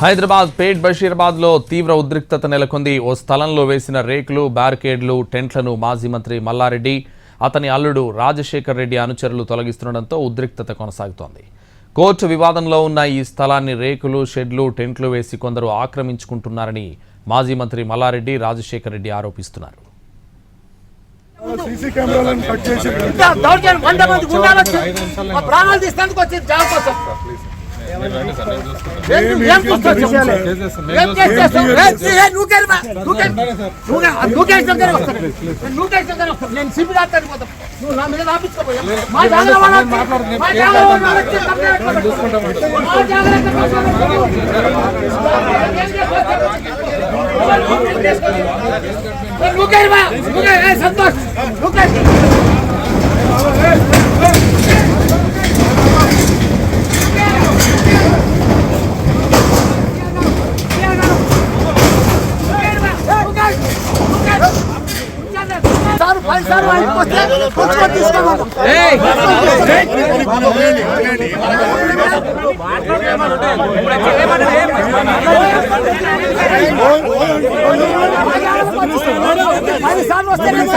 హైదరాబాద్ పేట్ బషీరాబాద్లో తీవ్ర ఉద్రిక్తత నెలకొంది. ఓ స్థలంలో వేసిన రేకులు బ్యారికేడ్లు టెంట్లను మాజీ మంత్రి మల్లారెడ్డి అతని అల్లుడు రాజశేఖర్ రెడ్డి అనుచరులు తొలగిస్తుండటంతో ఉద్రిక్తత కొనసాగుతోంది. కోర్టు వివాదంలో ఉన్న ఈ స్థలాన్ని రేకులు షెడ్లు టెంట్లు వేసి కొందరు ఆక్రమించుకుంటున్నారని మాజీ మంత్రి మల్లారెడ్డి రాజశేఖర్ రెడ్డి ఆరోపిస్తున్నారు. ప్రాణాలు తీసేందుకు వచ్చి జాబ్ కోసం ఏం- ఏం కూర్చోవచ్చు? ఏం చేస్తావు? ఏం చే- ఏ, నువ్వు గెలవా? నువ్వు గెల- నువ్వు గెల- నువ్వు గెలిచిన దగ్గర వస్తాను. నేను నువ్వు గెలిచిన దగ్గర వస్తాను. నేను సిబి రాస్తాను పోతాం నువ్వు నా మీద రాపించుకోపోయా మా జాగ్రత్త వాళ్ళ సార్ వస్తే కొంచెం తీసుకోమను. పది సార్లు వస్తే నేను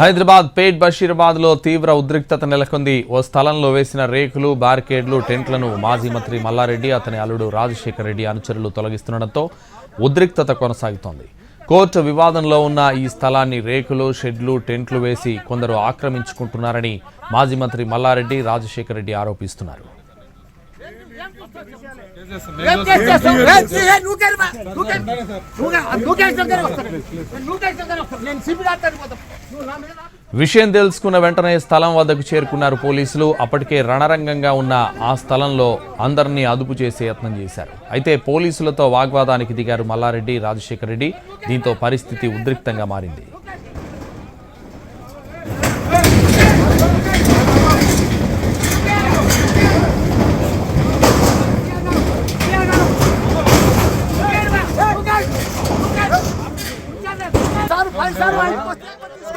హైదరాబాద్ పేట్ బషీరాబాద్లో తీవ్ర ఉద్రిక్తత నెలకొంది. ఓ స్థలంలో వేసిన రేకులు బ్యారికేడ్లు టెంట్లను మాజీ మంత్రి మల్లారెడ్డి అతని అల్లుడు రాజశేఖర్ రెడ్డి అనుచరులు తొలగిస్తుండటంతో ఉద్రిక్తత కొనసాగుతోంది. కోర్టు వివాదంలో ఉన్న ఈ స్థలాన్ని రేకులు షెడ్లు టెంట్లు వేసి కొందరు ఆక్రమించుకుంటున్నారని మాజీ మంత్రి మల్లారెడ్డి రాజశేఖర్ రెడ్డి ఆరోపిస్తున్నారు. నేను విషయం తెలుసుకున్న వెంటనే స్థలం వద్దకు చేరుకున్నారు పోలీసులు అప్పటికే రణరంగంగా ఉన్న ఆ స్థలంలో అందరినీ అదుపు చేసే యత్నం చేశారు అయితే పోలీసులతో వాగ్వాదానికి దిగారు మల్లారెడ్డి రాజశేఖర్ రెడ్డి దీంతో పరిస్థితి ఉద్రిక్తంగా మారింది సార్